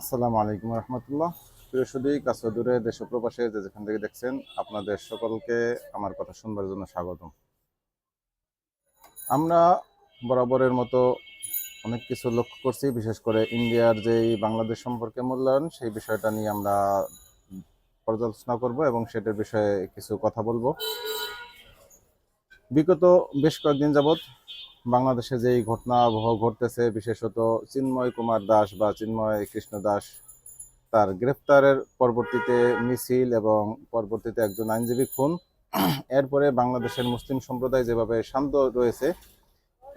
আসসালামু আলাইকুম রহমতুল্লাহ। প্রিয় সুদী কাছে দূরে দেশ প্রবাসে যে যেখান থেকে দেখছেন, আপনাদের সকলকে আমার কথা শুনবার জন্য স্বাগতম। আমরা বরাবরের মতো অনেক কিছু লক্ষ্য করছি, বিশেষ করে ইন্ডিয়ার যেই বাংলাদেশ সম্পর্কে মূল্যায়ন, সেই বিষয়টা নিয়ে আমরা পর্যালোচনা করব এবং সেটার বিষয়ে কিছু কথা বলব। বিগত বেশ কয়েকদিন যাবৎ বাংলাদেশে যেই ঘটনা ঘটতেছে, বিশেষত চিন্ময় কুমার দাস বা চিন্ময় কৃষ্ণ দাস, তার গ্রেফতারের পরবর্তীতে মিছিল এবং পরবর্তীতে একজন আইনজীবী খুন। এরপরে বাংলাদেশের মুসলিম সম্প্রদায় যেভাবে শান্ত রয়েছে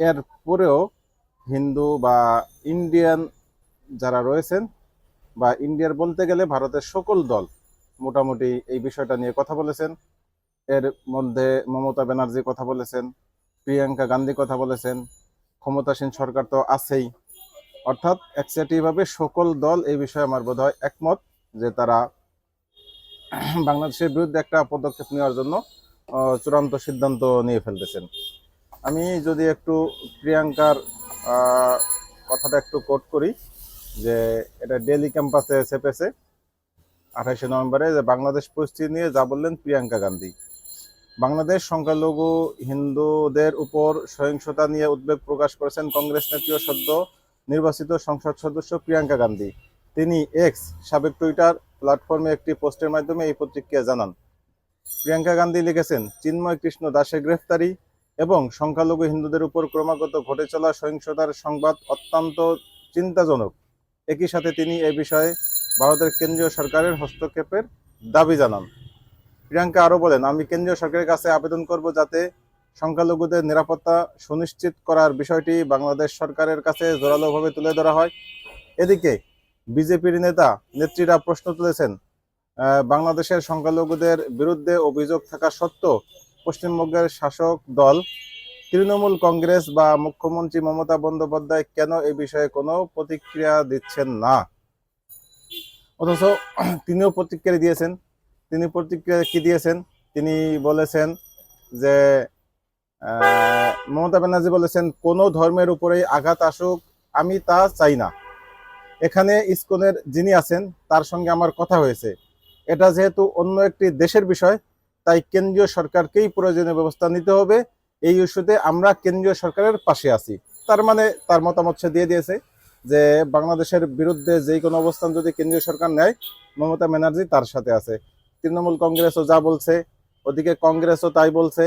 এর পরেও হিন্দু বা ইন্ডিয়ান যারা রয়েছেন বা ইন্ডিয়ার বলতে গেলে ভারতের সকল দল মোটামুটি এই বিষয়টা নিয়ে কথা বলেছেন। এর মধ্যে মমতা ব্যানার্জি কথা বলেছেন প্রিয়াঙ্কা গান্ধী কথা বলেছেন, ক্ষমতাসীন সরকার তো আছেই। অর্থাৎ একসাথেভাবে সকল দল এই বিষয়ে আমার বোধ হয় একমত যে তারা বাংলাদেশের বিরুদ্ধে একটা পদক্ষেপ নেওয়ার জন্য চূড়ান্ত সিদ্ধান্ত নিয়ে ফেলতেছেন। আমি যদি একটু প্রিয়াঙ্কার কথাটা একটু কোট করি, যে এটা ডেলি ক্যাম্পাসে চেপেছে আঠাশে নভেম্বরে যে বাংলাদেশ পরিস্থিতি নিয়ে যা বললেন প্রিয়াঙ্কা গান্ধী। বাংলাদেশ সংখ্যালঘু হিন্দুদের উপর সহিংসতা নিয়ে উদ্বেগ প্রকাশ করেছেন কংগ্রেস নেত্রী সদ্য নির্বাচিত সংসদ সদস্য প্রিয়াঙ্কা গান্ধী। তিনি এক্স সাবেক টুইটার প্ল্যাটফর্মে একটি পোস্টের মাধ্যমে এই প্রতিক্রিয়া জানান। প্রিয়াঙ্কা গান্ধী লিখেছেন, চিন্ময় কৃষ্ণ দাসের গ্রেফতারি এবং সংখ্যালঘু হিন্দুদের উপর ক্রমাগত ঘটে চলা সহিংসতার সংবাদ অত্যন্ত চিন্তাজনক। একই সাথে তিনি এ বিষয়ে ভারতের কেন্দ্রীয় সরকারের হস্তক্ষেপের দাবি জানান। প্রিয়াঙ্কা আরও বলেন, আমি কেন্দ্রীয় সরকারের কাছে আবেদন করব যাতে সংখ্যালঘুদের নিরাপত্তা সুনিশ্চিত করার বিষয়টি বাংলাদেশ সরকারের কাছে জোরালোভাবে তুলে ধরা হয়। এদিকে বিজেপির নেতা, নেত্রীরা প্রশ্ন তুলেছেন বাংলাদেশের সংখ্যালঘুদের বিরুদ্ধে অভিযোগ থাকা সত্ত্বেও পশ্চিমবঙ্গের শাসক দল, তৃণমূল কংগ্রেস বা মুখ্যমন্ত্রী মমতা বন্দ্যোপাধ্যায় কেন এ বিষয়ে কোনো প্রতিক্রিয়া দিচ্ছেন না? অথচ তিনিও প্রতিক্রিয়া দিয়েছেন। তিনি প্রতিক্রিয়া কি দিয়েছেন? তিনি বলেছেন যে মমতা ব্যানার্জি বলেছেন, কোনো ধর্মের উপরেই আঘাত আসুক, আমি তা চাই না। এখানে ইসকনের যিনি আছেন, তার সঙ্গে আমার কথা হয়েছে। এটা যেহেতু অন্য একটি দেশের বিষয়, তাই কেন্দ্রীয় সরকারকেই প্রয়োজনীয় ব্যবস্থা নিতে হবে। এই ইস্যুতে আমরা কেন্দ্রীয় সরকারের পাশে আছি। তার মানে তার মতামত সে দিয়ে দিয়েছে যে, বাংলাদেশের বিরুদ্ধে যেই কোনো অবস্থান যদি কেন্দ্রীয় সরকার নেয়, মমতা ব্যানার্জি তার সাথে আছে। তৃণমূল কংগ্রেসও যা বলছে, ওদিকে কংগ্রেসও তাই বলছে,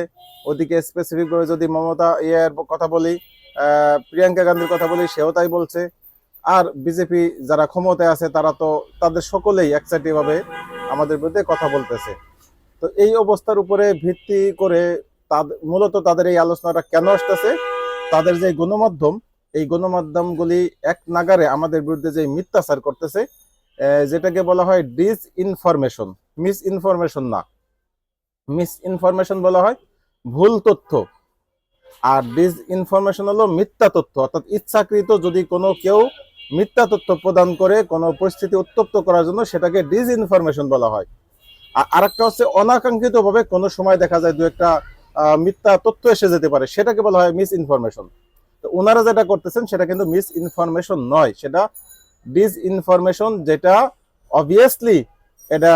ওদিকে স্পেসিফিক ভাবে যদি মমতা ইয়ের কথা বলি প্রিয়াঙ্কা গান্ধীর কথা বলি, সেও তাই বলছে। আর বিজেপি যারা ক্ষমতায় আছে, তারা তো তাদের সকলেই একসাথে ভাবে আমাদের বিরুদ্ধে কথা বলতেছে। তো এই অবস্থার উপরে ভিত্তি করে তাদের মূলত তাদের এই আলোচনাটা কেন আসতেছে? তাদের যে গণমাধ্যম, এই গণমাধ্যমগুলি এক নাগারে আমাদের বিরুদ্ধে যে মিথ্যাচার করতেছে যেটাকে বলা হয় ডিস ইনফরমেশন মিস ইনফরমেশন না। মিস ইনফরমেশন বলা হয় ভুল তথ্য। আর ডিস ইনফরমেশন হলো মিথ্যা তথ্য। অর্থাৎ ইচ্ছাকৃত যদি কোনো কেউ মিথ্যা তথ্য প্রদান করে, কোনো পরিস্থিতি উত্তপ্ত করার জন্য সেটাকে ডিস ইনফরমেশন বলা হয়। আর আরেকটা হচ্ছে অনাকাঙ্ক্ষিত ভাবে কোনো সময় দেখা যায় দু একটা মিথ্যা তথ্য এসে যেতে পারে, সেটাকে বলা হয় মিস ইনফরমেশন তো ওনারা যেটা করতেছেন সেটা কিন্তু মিস ইনফরমেশন নয়, সেটা ডিস ইনফরমেশন যেটা অবভিয়াসলি এটা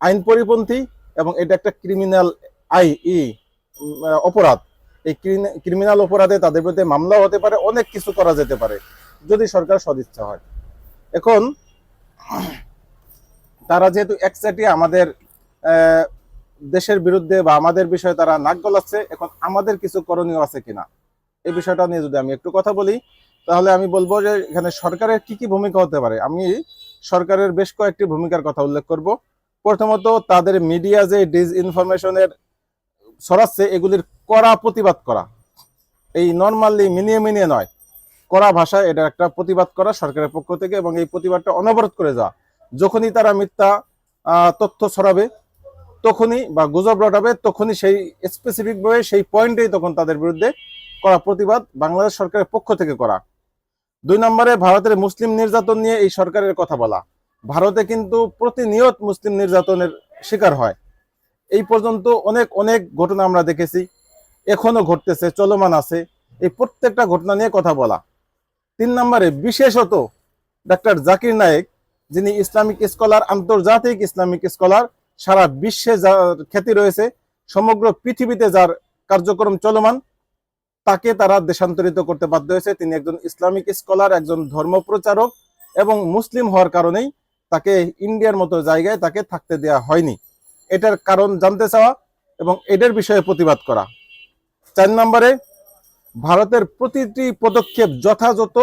আইন পরিপন্থী এবং এটা একটা ক্রিমিনাল আই, ই অপরাধ। এই ক্রিমিনাল অপরাধে তাদের বিরুদ্ধে মামলাও হতে পারে, অনেক কিছু করা যেতে পারে, যদি সরকার সদিচ্ছা হয়। এখন, তারা যেহেতু একসাথে আমাদের দেশের বিরুদ্ধে বা আমাদের বিষয়ে তারা নাক গলাচ্ছে, এখন আমাদের কিছু করণীয় আছে কিনা? এই বিষয়টা নিয়ে যদি আমি একটু কথা বলি, তাহলে আমি বলব যে এখানে সরকারের কি কি ভূমিকা হতে পারে? আমি সরকারের বেশ কয়েকটি ভূমিকার কথা উল্লেখ করব। প্রথমত তাদের মিডিয়া যে ডিস ইনফরমেশনের ছড়াচ্ছে, এগুলির কড়া প্রতিবাদ করা। এই নর্মালি মিনিয়ে মিনিয়ে নয়, কড়া ভাষায় এটা একটা প্রতিবাদ করা সরকারের পক্ষ থেকে এবং এই প্রতিবাদটা অনবরত করে যাওয়া। যখনই তারা মিথ্যা তথ্য ছড়াবে, তখনই বা গুজব রটাবে, তখনই সেই স্পেসিফিক ভাবে সেই পয়েন্টেই তখন তাদের বিরুদ্ধে করা প্রতিবাদ বাংলাদেশ সরকারের পক্ষ থেকে করা। দুই নম্বরে, ভারতের মুসলিম নির্যাতন নিয়ে এই সরকারের কথা বলা। ভারতে কিন্তু প্রতিনিয়ত মুসলিম নির্যাতনের শিকার হয়। এই পর্যন্ত অনেক অনেক ঘটনা আমরা দেখেছি। এখনও ঘটতেছে, চলমান আছে। এই প্রত্যেকটা ঘটনা নিয়ে কথা বলা। তিন নম্বরে বিশেষত ডাক্তার জাকির নায়েক, যিনি ইসলামিক স্কলার, আন্তর্জাতিক ইসলামিক স্কলার, সারা বিশ্বে যার খ্যাতি রয়েছে, সমগ্র পৃথিবীতে যার কার্যক্রম চলমান, তাকে তারা দেশান্তরিত করতে বাধ্য হয়েছে। তিনি একজন ইসলামিক স্কলার, একজন ধর্মপ্রচারক এবং মুসলিম হওয়ার কারণেই তাকে ইন্ডিয়ার মতো জায়গায় তাকে থাকতে দেওয়া হয়নি। এটার কারণ জানতে চাওয়া এবং এটার বিষয়ে প্রতিবাদ করা। চার নম্বরে, ভারতের প্রতিটি পদক্ষেপ যথাযথ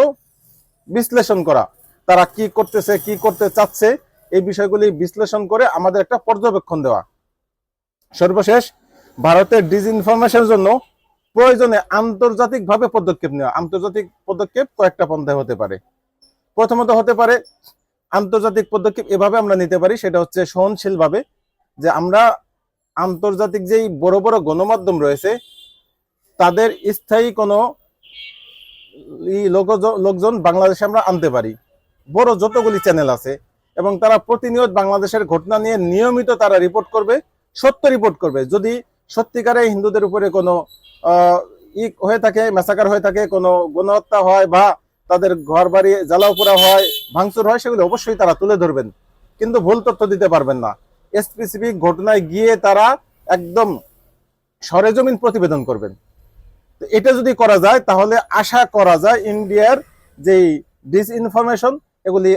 বিশ্লেষণ করা। তারা কি করতেছে, কি করতে চাচ্ছে, এই বিষয়গুলি বিশ্লেষণ করে আমাদের একটা পর্যবেক্ষণ দেওয়া। সর্বশেষ, ভারতের ডিসইনফরমেশনের জন্য প্রয়োজনে আন্তর্জাতিকভাবে পদক্ষেপ নেওয়া। আন্তর্জাতিক পদক্ষেপ কয়েকটা পন্থায় হতে পারে। প্রথমত হতে পারে আন্তর্জাতিক পদক্ষেপ এভাবে আমরা নিতে পারি, সেটা হচ্ছে সহনশীলভাবে, যে আমরা আন্তর্জাতিক যেই বড় বড় গণমাধ্যম রয়েছে, তাদের স্থায়ী কোনো লোকজন বাংলাদেশে আমরা আনতে পারি। বড় যতগুলি চ্যানেল আছে, এবং তারা প্রতিনিয়ত বাংলাদেশের ঘটনা নিয়ে নিয়মিত তারা রিপোর্ট করবে, সত্য রিপোর্ট করবে। যদি সত্যিকারে হিন্দুদের উপরে কোনো ই হয়ে থাকে মেসাকার হয়ে থাকে, কোনো গণহত্যা হয় বা তাদের ঘর বাড়ি জ্বালাও পোড়া হয়, ভাঙচুর হয়, সেগুলো অবশ্যই তারা তুলে ধরবেন। কিন্তু ভুল তথ্য দিতে পারবেন না। স্পেসিফিক ঘটনায় গিয়ে তারা একদম সরেজমিন প্রতিবেদন করবেন। এটা যদি করা যায়, তাহলে আশা করা যায় ইন্ডিয়ার যেই ডিসইনফরমেশন এগুলি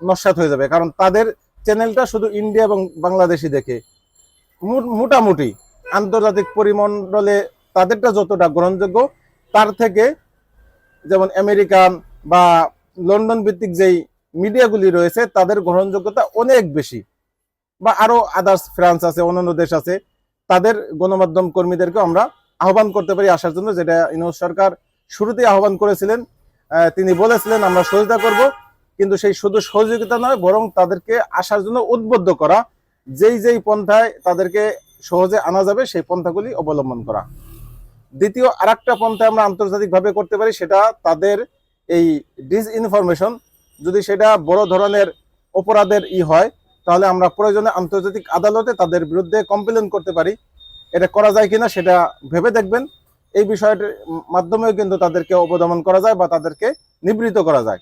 নস্বাত হয়ে যাবে। কারণ তাদের চ্যানেলটা শুধু ইন্ডিয়া এবং বাংলাদেশি দেখে। মোটামুটি আন্তর্জাতিক পরিমণ্ডলে তাদেরটা যতটা গ্রহণযোগ্য, তার থেকে যেমন আমেরিকান বা লন্ডন ভিত্তিক যেই মিডিয়াগুলি রয়েছে, তাদের গ্রহণযোগ্যতা অনেক বেশি। বা আরও আদার্স ফ্রান্স আছে, অন্যান্য দেশ আছে, তাদের গণমাধ্যম কর্মীদেরকে আমরা আহ্বান করতে পারি আসার জন্য, যেটা ইনোজ সরকার শুরুতেই আহ্বান করেছিলেন। তিনি বলেছিলেন, আমরা সহযোগিতা করব। কিন্তু সেই শুধু সহযোগিতা নয়, বরং তাদেরকে আসার জন্য উদ্বুদ্ধ করা, যেই যেই পন্থায় তাদেরকে সহজে আনা যাবে, সেই পন্থাগুলি অবলম্বন করা। দ্বিতীয় আরেকটা পন্থা আমরা আন্তর্জাতিকভাবে করতে পারি, সেটা তাদের এই ডিসইনফরমেশন যদি সেটা বড় ধরনের অপরাধের ই হয়, তাহলে আমরা প্রয়োজনে আন্তর্জাতিক আদালতে তাদের বিরুদ্ধে কমপ্লেন করতে পারি। এটা করা যায় কিনা সেটা ভেবে দেখবেন। এই বিষয়টির মাধ্যমেও কিন্তু তাদেরকে অবদমন করা যায় বা তাদেরকে নিবৃত করা যায়।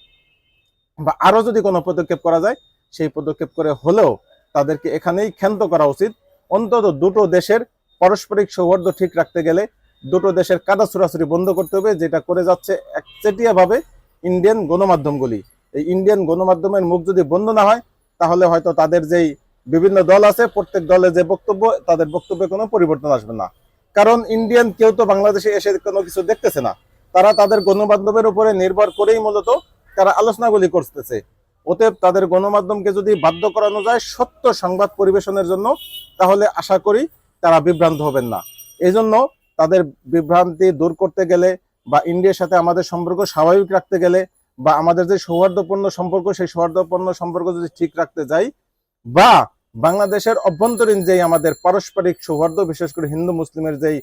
বা আরও যদি কোনো পদক্ষেপ করা যায়, সেই পদক্ষেপ করে হলেও তাদেরকে এখানেই ক্ষান্ত করা উচিত। অন্তত দুটো দেশের পারস্পরিক সৌহার্দ্য ঠিক রাখতে গেলে দুটো দেশের কাদা ছুড়াছুড়ি বন্ধ করতে হবে, যেটা করে যাচ্ছে একচেটিয়া ভাবে ইন্ডিয়ান গণমাধ্যমগুলি। এই ইন্ডিয়ান গণমাধ্যমের মুখ যদি বন্ধ না হয়, তাহলে হয়তো তাদের যেই বিভিন্ন দল আছে, প্রত্যেক দলে যে বক্তব্য, তাদের বক্তব্যে কোনো পরিবর্তন আসবে না। কারণ ইন্ডিয়ান কেউ তো বাংলাদেশে এসে কোনো কিছু দেখতেছে না। তারা তাদের গণমাধ্যমের উপরে নির্ভর করেই মূলত তারা আলোচনাগুলি করতেছে। অতএব তাদের গণমাধ্যমকে যদি বাধ্য করানো যায় সত্য সংবাদ পরিবেশনের জন্য, তাহলে আশা করি তারা বিভ্রান্ত হবেন না। এই জন্য তাদের বিভ্রান্তি দূর করতে গেলে বা ইন্ডিয়ার সাথে আমাদের সম্পর্ক স্বাভাবিক রাখতে গেলে বা আমাদের যে সৌহার্দ্যপূর্ণ সম্পর্ক, সেই সৌহার্দ্যপূর্ণ সম্পর্ক যদি ঠিক রাখতে যাই, বা বাংলাদেশের অভ্যন্তরীণ যেই আমাদের পারস্পরিক সৌহার্দ্য, বিশেষ করে হিন্দু, মুসলিমের যেই